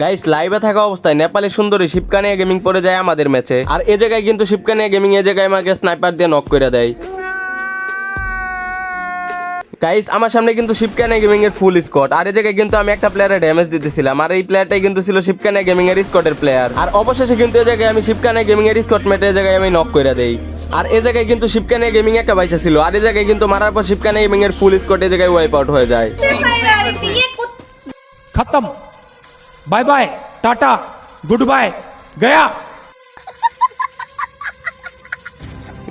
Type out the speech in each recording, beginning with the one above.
Guys লাইভে থাকা অবস্থায় নেপালি সুন্দরী শিবকানিয়া গেমিং পড়ে যায় আমাদের ম্যাচে আর এ জায়গায় কিন্তু শিবকানিয়া গেমিং এ জায়গায় আমাকে স্নাইপার দিয়ে নক করে দেয়। গাইস আমার সামনে কিন্তু শিবকানিয়া গেমিং এর ফুল স্কট আর এই জায়গায় কিন্তু আমি একটা প্লেয়ারে ড্যামেজ দিতেছিলাম। আর এই প্লেয়ারটাই কিন্তু ছিল শিবকানিয়া গেমিং এর স্কটের প্লেয়ার আর অবশেষে কিন্তু এ জায়গায় আমি শিবকানিয়া গেমিং এর স্কট ম্যাটে জায়গায় আমি নক করে দেই। আর এ জায়গায় কিন্তু শিবকানিয়া গেমিং একটা বাইসা ছিল। আর এ জায়গায় কিন্তু মারার পর শিবকানিয়া গেমিং এর ফুল স্কট এ জায়গায় ওয়াইপ আউট হয়ে যায়। খতম bye bye tata goodbye गया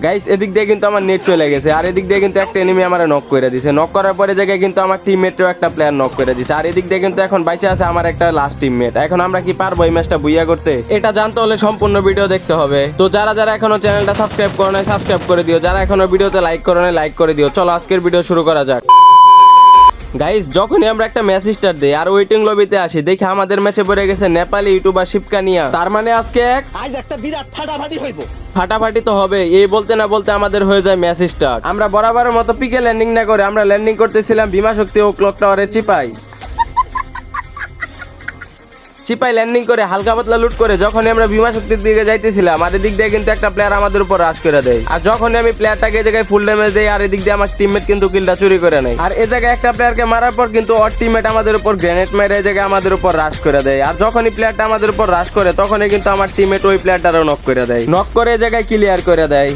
গাইস এদিক দিয়ে কিন্তু আমার নেট চলে গেছে আর এদিক দিয়ে কিন্তু একটা এনিমি আমার নক করে দিছে নক করার পরে জায়গায় কিন্তু আমার টিমমেটও একটা প্লেয়ার নক করে দিছে আর এদিক দিয়ে কিন্তু এখন বাইচে আছে আমার একটা লাস্ট টিমমেট এখন আমরা কি পারবো এই ম্যাচটা বুইয়া করতে এটা জানতে হলে সম্পূর্ণ ভিডিও দেখতে হবে তো যারা যারা এখনো চ্যানেলটা সাবস্ক্রাইব করো নাই সাবস্ক্রাইব করে দিও যারা এখনো ভিডিওতে লাইক করো নাই লাইক করে দিও চলো আজকের ভিডিও শুরু করা যাক গাইস যখনই আমরা একটা ম্যাচ স্টার দিই আর ওয়েটিং লবিতে আসি দেখি আমাদের ম্যাচে পড়ে গেছে নেপালি ইউটিউবার শিবকানিয়া তার মানে আজকে এক আজ একটা বিরাট ফাটাফাটি হইব। ফাটাফাটি তো হবে এই বলতে না বলতে আমাদের হয়ে যায় ম্যাচ স্টার্ট আমরা বরাবরের মতো পিকে ল্যান্ডিং না করে আমরা ল্যান্ডিং করতেছিলাম বিমা শক্তি ও ক্লক টাওয়ারের চিপাই। চিপাই ল্যান্ডিং করে হালকা পাতলা লুট করে যখনই আমরা বিমা শক্তির দিকে যাইতেছিলাম, আর এদিক দিয়ে কিন্তু একটা প্লেয়ার আমাদের উপর রাশ করে দেয়। আর যখনই আমি প্লেয়ারটাকে জায়গায় ফুল ড্যামেজ দেই, আর এদিক দিয়ে আমার টিমমেট কিন্তু কিলটা চুরি করে নেয়। আর এ জায়গায় একটা প্লেয়ারকে মারার পর কিন্তু ওর টিমমেট আমাদের উপর গ্রেনেড মেরে এই জায়গায় আমাদের উপর রাশ করে দেয়। আর যখনই প্লেয়ারটা আমাদের উপর রাশ করে, তখনই কিন্তু আমার টিমমেট ওই প্লেয়ারটারও নক করে দেয়। নক করে এই জায়গায় ক্লিয়ার করে দেয়।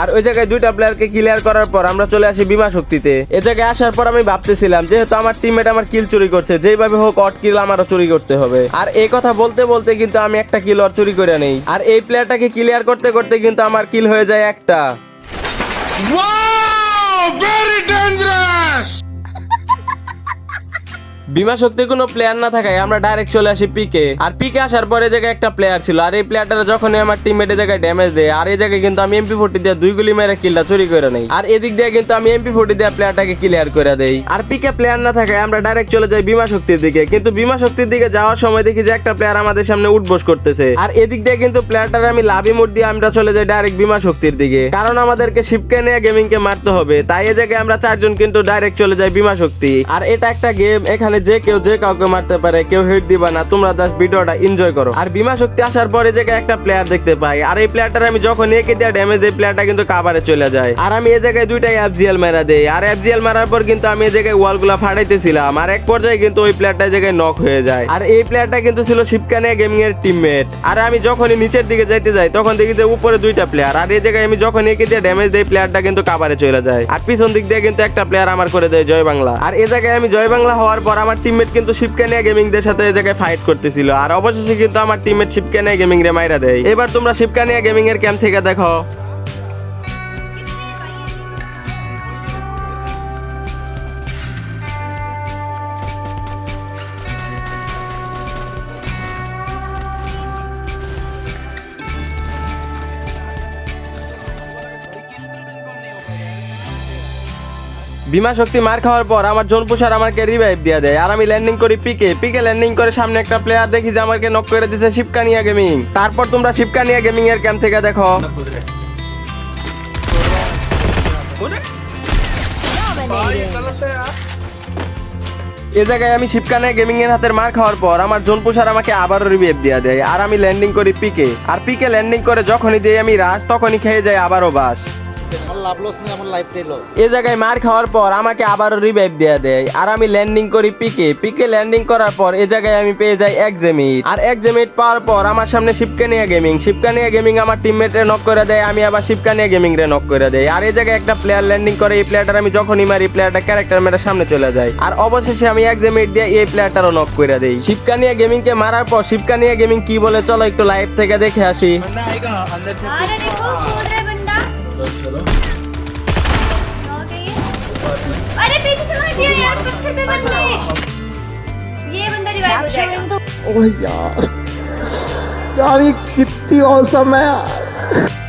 আর ওই জায়গায় দুইটা প্লেয়ারকে ক্লিয়ার করার পর আমরা চলে আসি বিমা শক্তিতে এ জায়গায় আসার পর আমি ভাবতেছিলাম, যেহেতু আমার টিমমেট আমার কিল চুরি করছে যেভাবে হোক অট কিল আমারও চুরি করতে হবে আর এই কথা বলতে বলতে কিন্তু আমি একটা কিল আর চুরি করে নেই আর এই প্লেয়ারটাকে ক্লিয়ার করতে করতে কিন্তু আমার কিল হয়ে যায় একটা! Very dangerous! বিমা শক্তি কোনো প্লেয়ার না থাকায় আমরা ডাইরেক্ট চলে আসি পিকে আর পিকে আসার পরে জায়গায় একটা প্লেয়ার ছিল, আর এই প্লেয়ারটা যখনই আমার টিমমেটের জায়গায় ড্যামেজ দেয়, আর এই জায়গায় কিন্তু আমি এমপি ফোর্টি দিয়ে দুই গুলি মেরে কিলটা চুরি করে নেই। আর এদিক দিয়ে কিন্তু আমি এমপি ফোর্টি দিয়ে প্লেয়ারটাকে ক্লিয়ার করে দেই। আর পিকে প্লেয়ার না থাকায় আমরা ডাইরেক্ট চলে যাই বিমা শক্তির দিকে। কিন্তু বিমা শক্তির দিকে যাওয়ার সময় দেখি যে একটা প্লেয়ার আমাদের সামনে উঠবোস করতেছে। আর এদিক দিয়ে কিন্তু প্লেয়ারটার আমি লাভি মোড দিয়ে আমরা চলে যাই ডাইরেক্ট বিমা শক্তির দিকে। কারণ আমাদেরকে শিবকে নিয়ে গেমিং কে মারতে হবে। তাই এই জায়গায় আমরা চারজন কিন্তু ডাইরেক্ট চলে যাই বিমা শক্তি। আর এটা একটা গেম এখানে যে কেউ যে কাউকে মারতে পারে, কেউ হেড দিবা না, তোমরা জাস্ট ভিডিওটা এনজয় করো। আর বিমা শক্তি আসার পরে জায়গায় একটা প্লেয়ার দেখতে পাই, আর এই প্লেয়ারটার আমি যখন একে দেওয়া ড্যামেজ এই প্লেয়ারটা কিন্তু কাভারে চলে যায়। আর আমি এই জায়গায় দুইটাই এফজিএল মারা দেই, আর এফজিএল মারার পর কিন্তু আমি এই জায়গায় ওয়ালগুলো ফাটাইতেছিলাম, আর এক পর্যায়ে কিন্তু ওই প্লেয়ারটা জায়গায় নক হয়ে যায়। আর এই প্লেয়ারটা কিন্তু ছিল শিবকানিয়া গেমিং এর টিমমেট আর আমি যখনই নিচের দিকে যাইতে যাই, তখন দেখি যে উপরে দুইটা প্লেয়ার আর এই জায়গায় আমি যখন একে দিয়ে ড্যামেজ দেই প্লেয়ারটা কিন্তু কাভারে চলে যায়। আর পিছন দিক দিয়ে কিন্তু একটা প্লেয়ার আমার করে দেয়, জয় বাংলা। আর এই জায়গায় আমি জয় বাংলা হওয়ার পর আমার টিমমেট কিন্তু গেমিং দের সাথে জায়গায় ফাইট করতেছিল। আর অবশেষে কিন্তু আমার টিমমেট শিবকানিয়া গেমিং রে মাইরা দেয়। এবার তোমরা শিবকানিয়া গেমিং এর ক্যাম্প থেকে দেখো। বিমা শক্তি মার খাওয়ার পর আমার জোনপুষার আমাকে রিভাইভ দিয়ে দেয়। আর আমি ল্যান্ডিং করি পিকে পিকে ল্যান্ডিং করে সামনে একটা প্লেয়ার দেখি যে আমাকে নক করে দিছে শিবকানিয়া গেমিং তারপর তোমরা শিবকানিয়া গেমিং এর ক্যাম্প থেকে দেখো। এ জায়গায় আমি শিবকানিয়া গেমিং এর হাতের মার খাওয়ার পর আমার জোন জোনপুষার আমাকে আবারও রিভাইভ দিয়ে দেয়। আর আমি ল্যান্ডিং করি পিকে আর পিকে ল্যান্ডিং করে যখনই দিই আমি রাশ তখনই খেয়ে যাই আবারও বাস। এ জায়গায় মার খাওয়ার পর আমাকে আবারও রিভাইভ দেয়া দেয়। আর আমি ল্যান্ডিং করি পিকে। পিকে ল্যান্ডিং করার পর এ জায়গায় আমি পেয়ে যাই এক্সামিট আর এক্সামিট পাওয়ার পর আমার সামনে শিবকানিয়া গেমিং শিবকানিয়া গেমিং আমার টিমমেটে নক করে দেয় আমি আবার শিবকানিয়া গেমিং রে নক করে দেয় আর এই জায়গায় একটা প্লেয়ার ল্যান্ডিং করে এই প্লেয়ারটার আমি যখনই মারি প্লেয়ারটা ক্যারেক্টার মেরে সামনে চলে যায়। আর অবশেষে আমি এক্সামিট দিয়ে এই প্লেয়ারটারও নক করে দেই। শিবকানিয়া গেমিং কে মারার পর শিবকানিয়া গেমিং কি বলে চলো একটু লাইভ থেকে দেখে আসি। अरे देखो कूद रहा है बंदा हो गई है। अरे पीछे से मार दिया यार पत्थर पे बंदे ये बंदा रिवाइव हो जाएगा ওহ यार यार ये कितनी औसम है यार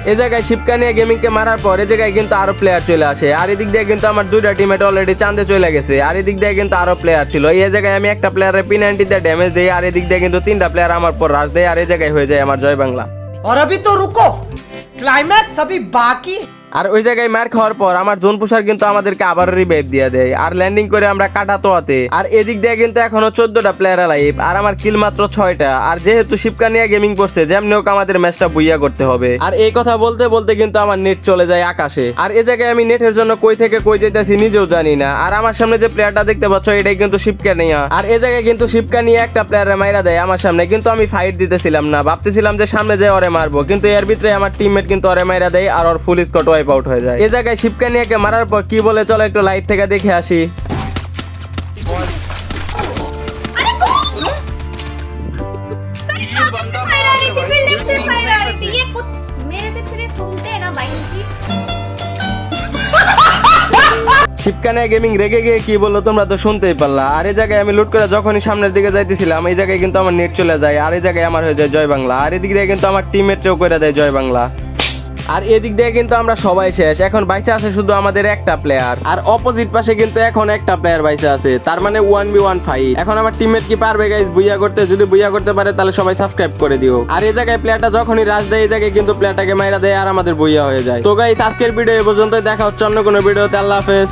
এ জায়গায় শিবকানিয়া গেমিং কে মারার পর এ জায়গায় কিন্তু আরো প্লেয়ার চলে আসে আর এদিক দিয়ে কিন্তু আমার দুইটা টিমেট অলরেডি চান্দে চলে গেছে আর এদিক দিয়ে কিন্তু আরো প্লেয়ার ছিল এই জায়গায় আমি একটা প্লেয়ারের পি নাইনটি দিয়ে ড্যামেজ দেই আর এদিক দিয়ে কিন্তু তিনটা প্লেয়ার আমার পর রাশ দেয় আর এই জায়গায় হয়ে যায় আমার জয় বাংলা और अभी तो रुको क्लाइमैक्स अभी बाकी। আর ওই জায়গায় মার খাওয়ার পর আমার জোন পুষার কিন্তু আমাদেরকে আবার রিভাইভ দিয়ে দেয়। আর ল্যান্ডিং করে আমরা কাটা তোয়াতে আর এদিক দিয়ে কিন্তু এখনও চোদ্দটা প্লেয়ার লাইভ আর আমার কিল মাত্র ছয়টা। আর যেহেতু শিবকা নিয়ে গেমিং করছে, যেমনি হোক আমাদের ম্যাচটা বুইয়া করতে হবে। আর এই কথা বলতে বলতে কিন্তু আমার নেট চলে যায় আকাশে। আর এ জায়গায় আমি নেটের জন্য কই থেকে কই যেতেছি নিজেও জানি না। আর আমার সামনে যে প্লেয়ারটা দেখতে পাচ্ছ, এটাই কিন্তু শিবকা নিয়ে। আর এ জায়গায় কিন্তু শিবকা নিয়ে একটা প্লেয়ারে মাইরা দেয় আমার সামনে, কিন্তু আমি ফাইট দিতেছিলাম না। ভাবতেছিলাম যে সামনে যে ওরে মারবো, কিন্তু এর ভিতরে আমার টিমমেট কিন্তু ওরে মাইরা দেয়, আর ওর ফুল স্কট ওয়াইপ স্ট্রাইক আউট হয়ে যায়। এ জায়গায় শিবকানিয়াকে মারার পর কি বলে? চলো একটু লাইভ থেকে দেখে আসি। শিবকানিয়া গেমিং রেগে গিয়ে কি বলল তোমরা তো শুনতেই পারলা। আর এই জায়গায় আমি লুট করে যখনই সামনের দিকে যাইতেছিলাম এই জায়গায় কিন্তু আমার নেট চলে যায় আর এই জায়গায় আমার হয়ে যায় জয় বাংলা। আর এদিক দিয়ে কিন্তু আমার টিমমেটরেও করে দেয় জয় বাংলা। আর এদিক দিয়ে কিন্তু আমরা সবাই শেষ। এখন বাইসে আছে শুধু আমাদের একটা প্লেয়ার আর অপোজিট পাশে কিন্তু এখন একটা প্লেয়ার বাইসে আছে। তার মানে ওয়ান বি ওয়ান ফাইভ এখন আমার টিমমেট কি পারবে গাইজ বুইয়া করতে, যদি বুইয়া করতে পারে, তাহলে সবাই সাবস্ক্রাইব করে দিও। আর এই জায়গায় প্লেয়ারটা যখনই রাজ দেয়, এই জায়গায় কিন্তু প্লেয়ারটাকে মাইরা দেয় আর আমাদের বুইয়া হয়ে যায়। তো গাইজ আজকের ভিডিও এই পর্যন্ত দেখা হচ্ছে অন্য কোনো ভিডিওতে আল্লাহ হাফেজ।